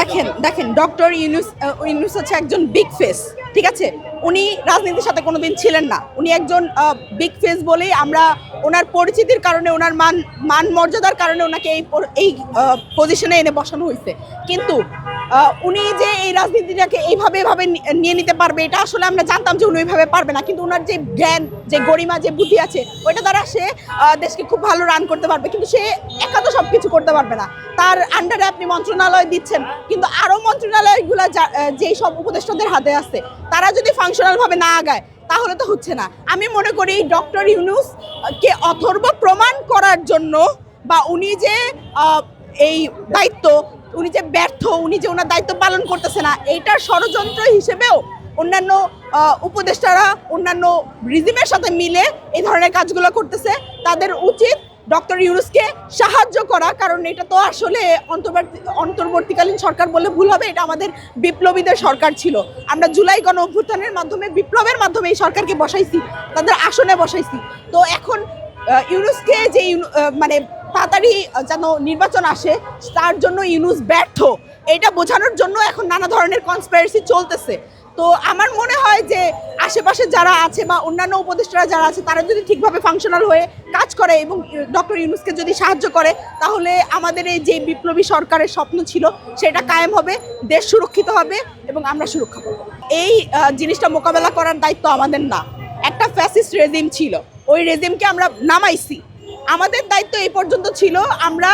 দেখেন দেখেন ডক্টর ইউনুস ইউনুস হচ্ছে একজন বিগ ফেস ঠিক আছে? উনি রাজনীতির সাথে কোনোদিন ছিলেন না। উনি একজন বিগ ফেস বলেই আমরা ওনার পরিচিতির কারণে, ওনার মান মান মর্যাদার কারণে ওনাকে এই এই পজিশনে এনে বসানো হয়েছে। কিন্তু উনি যে এই রাজনীতিটাকে এইভাবে, এভাবে নিয়ে নিতে পারবে, এটা আসলে আমরা জানতাম যে উনি ওইভাবে পারবে না। কিন্তু ওনার যে জ্ঞান, যে গরিমা, যে বুদ্ধি আছে, ওইটা দ্বারা সে দেশকে খুব ভালো রান করতে পারবে। কিন্তু সে একা তো সব কিছু করতে পারবে না। তার আন্ডারে আপনি মন্ত্রণালয় দিচ্ছেন, কিন্তু আরও মন্ত্রণালয়গুলো যা- যেই সব উপদেষ্টাদের হাতে আছে, তারা যদি ফাংশনালভাবে না আগায় তাহলে তো হচ্ছে না। আমি মনে করি ডক্টর ইউনুসকে অথর্ব প্রমাণ করার জন্য বা উনি যে এই দায়িত্ব, উনি যে ব্যর্থ, উনি যে ওনার দায়িত্ব পালন করতেছে না, এইটার ষড়যন্ত্র হিসেবেও অন্যান্য উপদেষ্টারা অন্যান্য রিজিমের সাথে মিলে এই ধরনের কাজগুলো করতেছে। তাদের উচিত ডক্টর ইউনুসকে সাহায্য করা, কারণ এটা তো আসলে অন্তর্বর্তী, অন্তর্বর্তীকালীন সরকার বললে ভুল হবে, এটা আমাদের বিপ্লবীদের সরকার ছিল। আমরা জুলাই গণ অভ্যুত্থানের মাধ্যমে, বিপ্লবের মাধ্যমে এই সরকারকে বসাইছি, তাদের আসনে বসাইছি। তো এখন ইউরুসকে ইউনুসকে যে মানে তাড়াতাড়ি যেন নির্বাচন আসে, তার জন্য ইউনুস ব্যর্থ। এটা বোঝানোর জন্য এখন নানা ধরনের কনস্পারেসি চলতেছে। তো আমার মনে হয় যে আশেপাশে যারা আছে বা অন্যান্য উপদেষ্টারা যারা আছে, তারা যদি ঠিকভাবে ফাংশনাল হয়ে কাজ করে এবং ডক্টর ইউনুসকে যদি সাহায্য করে, তাহলে আমাদের এই যে বিপ্লবী সরকারের স্বপ্ন ছিল, সেটা কায়েম হবে, দেশ সুরক্ষিত হবে এবং আমরা সুরক্ষা পাবো। এই জিনিসটা মোকাবেলা করার দায়িত্ব আমাদের না। একটা ফ্যাসিস্ট রেজিম ছিল। ওই রেজিমকে আমরা নামাইছি। আমাদের দায়িত্ব এই পর্যন্ত ছিল, আমরা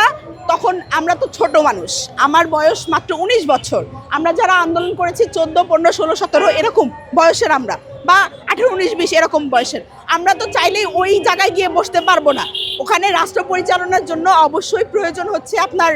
তখন, আমরা তো ছোট মানুষ। আমার বয়স মাত্র উনিশ বছর। আমরা যারা আন্দোলন করেছি চোদ্দ, পনেরো, ষোলো, সতেরো, এরকম বয়সের আমরা। বা আঠেরো উনিশ বিশ এরকম বয়সের। আমরা তো চাইলেই ওই জায়গায় গিয়ে বসতে পারব না। ওখানে রাষ্ট্র পরিচালনার জন্য অবশ্যই প্রয়োজন হচ্ছে আপনার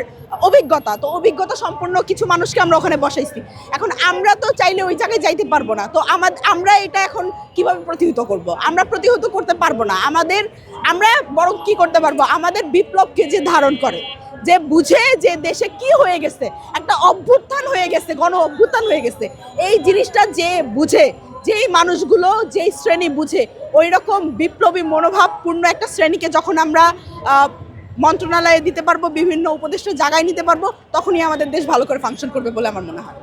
অভিজ্ঞতা। তো অভিজ্ঞতা সম্পন্ন কিছু মানুষকে আমরা ওখানে বসাইছি। এখন আমরা তো চাইলে ওই জায়গায় যাইতে পারব না। তো আমাদের আমরা এটা এখন কীভাবে প্রতিহত করব? আমরা প্রতিহত করতে পারব না। আমাদের, আমরা বরং কি করতে পারব? আমাদের বিপ্লবকে যে ধারণ করে, যে বুঝে যে দেশে কি হয়ে গেছে, একটা অভ্যুত্থান হয়ে গেছে, গণ অভ্যুত্থান হয়ে গেছে, এই জিনিসটা যে বুঝে যেই মানুষগুলো যেই শ্রেণি বুঝে ওই রকম বিপ্লবী মনোভাবপূর্ণ একটা শ্রেণীকে যখন আমরা মন্ত্রণালয়ে দিতে পারব, বিভিন্ন উপদেষ্টা জায়গায় নিতে পারব, তখনই আমাদের দেশ ভালো করে ফাংশন করবে বলে আমার মনে হয়।